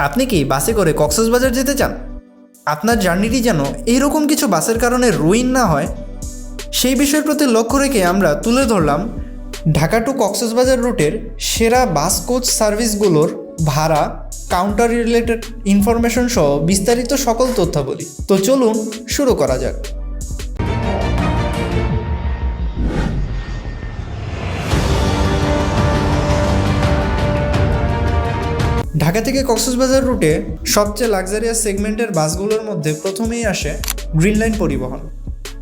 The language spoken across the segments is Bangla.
আপনি কি বাসে করে কক্সবাজার যেতে চান? আপনার জার্নিটি যেন এইরকম কিছু বাসের কারণে রুইন না হয়? সেই বিষয়ের প্রতি লক্ষ্য রেখে আমরা তুলে ধরলাম ঢাকা টু কক্সবাজার রুটের সেরা বাস কোচ সার্ভিসগুলোর ভাড়া কাউন্টার রিলেটেড ইনফরমেশন সহ বিস্তারিত সকল তথ্যাবলী। তো চলুন শুরু করা যাক। ঢাকা থেকে কক্সবাজার রুটে সবচেয়ে লাক্সারিয়াস সেগমেন্টের বাসগুলোর মধ্যে প্রথমেই আসে গ্রিন লাইন পরিবহন।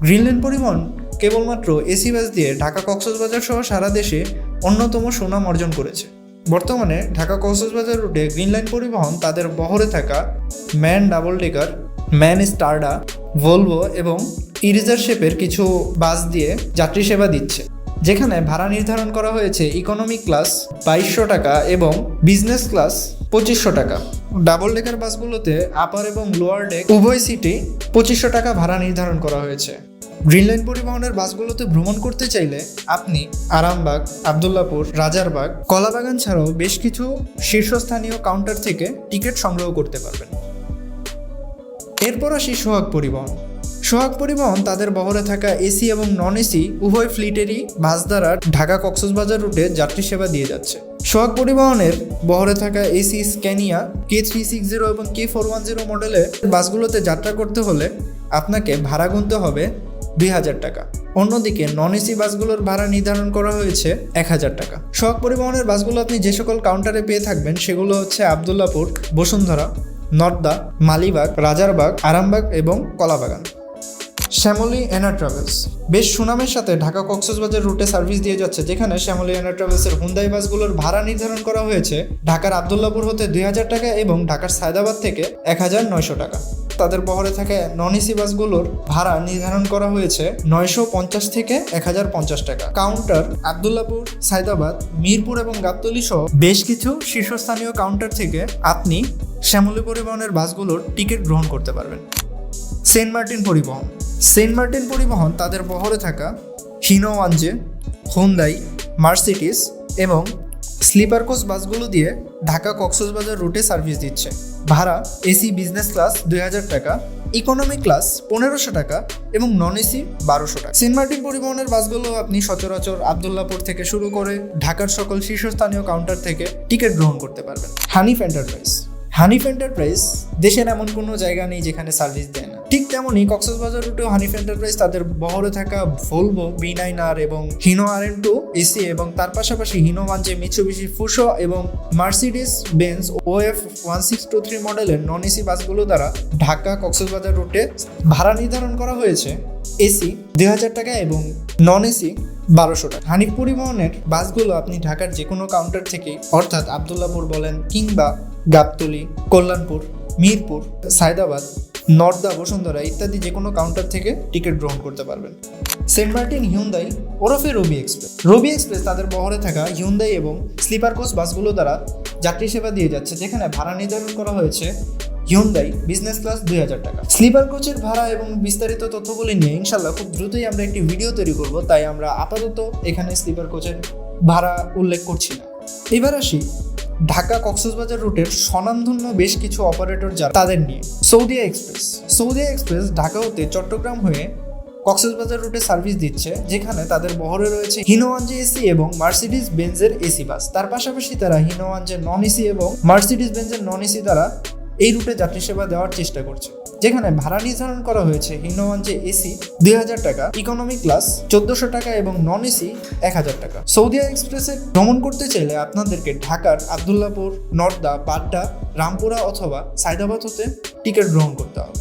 গ্রিন লাইন পরিবহন কেবলমাত্র এসি বাস দিয়ে ঢাকা কক্সবাজার সহ সারা দেশে অন্যতম সুনাম অর্জন করেছে। বর্তমানে ঢাকা কক্সবাজার রুটে গ্রিন লাইন পরিবহন তাদের বহরে থাকা ম্যান ডাবল ডেকার ম্যান স্টারডা ভলভো এবং ইরিজার শেপের কিছু বাস দিয়ে যাত্রী সেবা দিচ্ছে। যেখানে ভাড়া নির্ধারণ করা হয়েছে ইকোনমি ক্লাস বাইশশো টাকা এবং বিজনেস ক্লাস পঁচিশশো টাকা। ডাবল ডেকার বাসগুলোতে আপার এবং লোয়ার ডেক উভয় সিটে পঁচিশশো টাকা ভাড়া নির্ধারণ করা হয়েছে। গ্রিন লাইন পরিবহনের বাসগুলোতে ভ্রমণ করতে চাইলে আপনি আরামবাগ আবদুল্লাপুর রাজারবাগ কলাবাগান ছাড়াও বেশ কিছু শীর্ষস্থানীয় কাউন্টার থেকে টিকিট সংগ্রহ করতে পারবেন। এরপর আসি সোহাগ পরিবহন। সোহাগ পরিবহন তাদের বহরে থাকা এসি এবং নন এসি উভয় ফ্লিটেরই বাস দ্বারা ঢাকা কক্সবাজার রুটে যাত্রী সেবা দিয়ে যাচ্ছে। সোহাগ পরিবহনের বহরে থাকা AC Scania K three six zero এবং কে ফোর ওয়ান জিরো মডেলের বাসগুলোতে যাত্রা করতে হলে আপনাকে ভাড়া গুনতে হবে দুই হাজার টাকা। অন্যদিকে নন এসি বাসগুলোর ভাড়া নির্ধারণ করা হয়েছে এক হাজার টাকা। সোহাগ পরিবহনের বাসগুলো আপনি যে সকল কাউন্টারে পেয়ে থাকবেন সেগুলো হচ্ছে আবদুল্লাপুর, বসুন্ধরা, নর্দা, মালিবাগ, রাজারবাগ, আরামবাগ এবং কলাবাগান। শ্যামলী এনা ট্রাভেলস বেশ সুনামের সাথে ঢাকা কক্সবাজার রুটে সার্ভিস দিয়ে যাচ্ছে, যেখানে শ্যামলী এনা ট্রাভেলসের হুন্দাই বাসগুলোর ভাড়া নির্ধারণ করা হয়েছে ঢাকার আবদুল্লাপুর হতে দুই হাজার টাকা এবং ঢাকার সায়দাবাদ থেকে এক হাজার নয়শো টাকা। তাদের বহরে থাকা নন এসি বাসগুলোর ভাড়া নির্ধারণ করা হয়েছে নয়শো পঞ্চাশ থেকে এক হাজার পঞ্চাশ টাকা। কাউন্টার আবদুল্লাপুর, সায়দাবাদ, মিরপুর এবং গাবতলি সহ বেশ কিছু শীর্ষস্থানীয় কাউন্টার থেকে আপনি শ্যামলী পরিবহনের বাসগুলোর টিকিট গ্রহণ করতে পারবেন। সেন্ট মার্টিন পরিবহন। সেন্ট মার্টিন পরিবহন তাদের বহরে থাকা Hino one J Hyundai Mercedes এবং স্লিপার কোচ বাসগুলো দিয়ে ঢাকা কক্সবাজার রুটে সার্ভিস দিচ্ছে। ভাড়া, এসি, বিজনেস ক্লাস দুই হাজার টাকা, ইকোনমি ক্লাস পনেরোশো টাকা এবং নন এসি বারোশো টাকা। সেন্ট মার্টিন পরিবহনের বাসগুলো আপনি সচরাচর আবদুল্লাপুর থেকে শুরু করে ঢাকার সকল শীর্ষস্থানীয় কাউন্টার থেকে টিকিট গ্রহণ করতে পারবেন। হানিফ এন্টারপ্রাইজ হানিফ এন্টারপ্রাইজ দেশের এমন কোনো জায়গা নেই যেখানে সার্ভিস দেয় না। ঠিক তেমনই কক্সবাজার রুটেও হানিফ এন্টারপ্রাইজ তাদের বহরে থাকা ভলভো বি নাইন আর এবং Hino R N two AC এবং তার পাশাপাশি Hino one J Mitsubishi Fuso এবং মার্সিডিস বেঞ্জ ও F one six two three মডেলের নন এসি বাসগুলো দ্বারা ঢাকা কক্সবাজার রুটে ভাড়া নির্ধারণ করা হয়েছে এসি দুই হাজার টাকা এবং নন এসি বারোশো টাকা। হানিফ পরিবহনের বাসগুলো আপনি ঢাকার যে কোনো কাউন্টার থেকে, অর্থাৎ আবদুল্লাপুর বলেন কিংবা গাবতলি, কল্যাণপুর, মিরপুর, সায়দাবাদ, নর্দা, বসুন্ধরা ইত্যাদি যে কোনো কাউন্টার থেকে টিকিট গ্রহণ করতে পারবেন। সেন্ট মার্টিন হিউন্দাই ওরফে রবি এক্সপ্রেস। রবি এক্সপ্রেস তাদের বহরে থাকা হিউন্দাই এবং স্লিপার কোচ বাসগুলো দ্বারা যাত্রী সেবা দিয়ে যাচ্ছে, যেখানে ভাড়া নির্ধারণ করা হয়েছে হিউন্দাই বিজনেস ক্লাস দুই হাজার টাকা। স্লিপার কোচের ভাড়া এবং বিস্তারিত তথ্যগুলি নিয়ে ইনশাল্লাহ খুব দ্রুতই আমরা একটি ভিডিও তৈরি করব, তাই আমরা আপাতত এখানে স্লিপার কোচের ভাড়া উল্লেখ করছি না। এবার আসি ঢাকা কক্সবাজার রুটের স্বনামধন্য বেশ কিছু অপারেটর যারা তাদের নিয়ে। সৌদিয়া এক্সপ্রেস সৌদিয়া এক্সপ্রেস ঢাকা হতে চট্টগ্রাম হয়ে কক্সবাজার রুটে সার্ভিস দিচ্ছে, যেখানে তাদের বহরে রয়েছে হিনোয়ানজে এসি এবং মার্সিডিজ বেঞ্জের এসি বাস। তার পাশাপাশি তারা হিনোয়ানজের নন এসি এবং মার্সিডিজ বেঞ্জের নন এসি দ্বারা এই রুটে যাত্রী সেবা দেওয়ার চেষ্টা করছে। যেখানে ভাড়া নির্ধারণ করা হয়েছে হিনোওয়ানজে এসি দুই হাজার টাকা ইকোনমি ক্লাস চোদ্দশো টাকা এবং নন এসি এক হাজার টাকা। সৌদিয়া এক্সপ্রেসে ভ্রমণ করতে চাইলে আপনাদেরকে ঢাকার আবদুল্লাপুর, নর্দা, বাড্ডা, রামপুরা অথবা সায়দাবাদ হতে টিকিট গ্রহণ করতে হবে।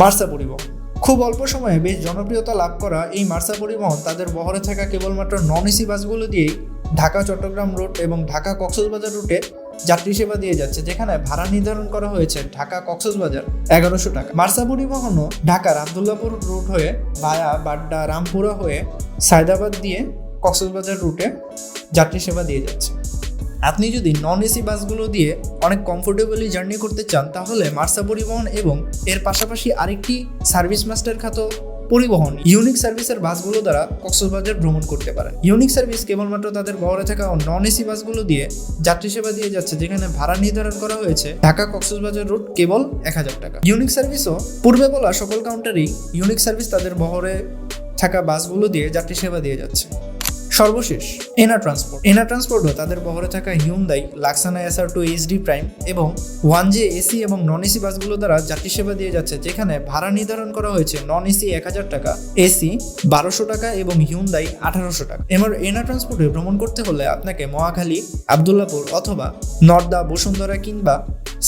মার্সা পরিবহন। খুব অল্প সময়ে বেশ জনপ্রিয়তা লাভ করা এই মার্সা পরিবহন তাদের বহরে থাকা কেবলমাত্র নন এসি বাসগুলো দিয়েই ঢাকা চট্টগ্রাম রুট এবং ঢাকা কক্সবাজার রুটে যাত্রী সেবা দিয়ে যাচ্ছে, যেখানে ভাড়া নির্ধারণ করা হয়েছে ঢাকা কক্সবাজার এগারোশো টাকা। মার্সা পরিবহনও ঢাকার আবদুল্লাপুর রুট হয়ে ভায়া বাড্ডা রামপুরা হয়ে সায়দাবাদ দিয়ে কক্সবাজার রুটে যাত্রী সেবা দিয়ে যাচ্ছে। আপনি যদি নন এসি বাসগুলো দিয়ে অনেক কমফোর্টেবলি জার্নি করতে চান, তাহলে মার্সা পরিবহন এবং এর পাশাপাশি আরেকটি সার্ভিস মাস্টার খাত পরিবহন। ইউনিক সার্ভিসের বাসগুলো দ্বারা কক্সবাজার ভ্রমণ করতে পারে ইউনিক সার্ভিস কেবলমাত্র তাদের বহরে থাকা নন এসি বাসগুলো দিয়ে যাত্রী সেবা দিয়ে যাচ্ছে, যেখানে ভাড়া নির্ধারণ করা হয়েছে ঢাকা কক্সবাজার রুট কেবল এক হাজার টাকা। ইউনিক সার্ভিসও পূর্বে বলা সকল কাউন্টারেই ইউনিক সার্ভিস তাদের বহরে থাকা বাসগুলো দিয়ে যাত্রী সেবা দিয়ে যাচ্ছে। সর্বশেষ এনা ট্রান্সপোর্ট এনা ট্রান্সপোর্টও তাদের বহরে থাকা হিউন্দাই লাক্সানা এসআর টু এইচডি প্রাইম এবং ওয়ান জে এসি এবং নন এসি বাসগুলো দ্বারা যাত্রী সেবা দিয়ে যাচ্ছে, যেখানে ভাড়া নির্ধারণ করা হয়েছে নন এসি এক হাজার টাকা এসি বারোশো টাকা এবং হিউন্দাই আঠারোশো টাকা। এবার এনা ট্রান্সপোর্টে ভ্রমণ করতে হলে আপনাকে মহাখালী, আবদুল্লাপুর অথবা নর্দা, বসুন্ধরা কিংবা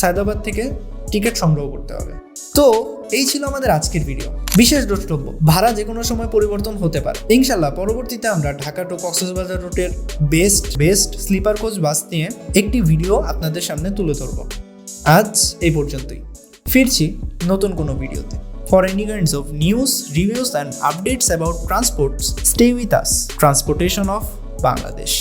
সায়দাবাদ থেকে টিকিট সংগ্রহ করতে হবে। তো এই ছিল আমাদের আজকের ভিডিও বিশেষ দ্রষ্টব্য, ভাড়া যে কোনো সময় পরিবর্তন হতে পারে। ইনশাল্লাহ পরবর্তীতে আমরা ঢাকা টু কক্সবাজার রুটের best best sleeper coach bus নিয়ে একটি ভিডিও আপনাদের সামনে তুলে ধরব। আজ এই পর্যন্তই। ফিরছি নতুন কোনো ভিডিওতে for any kinds of news reviews and updates about transports stay with us transportation of Bangladesh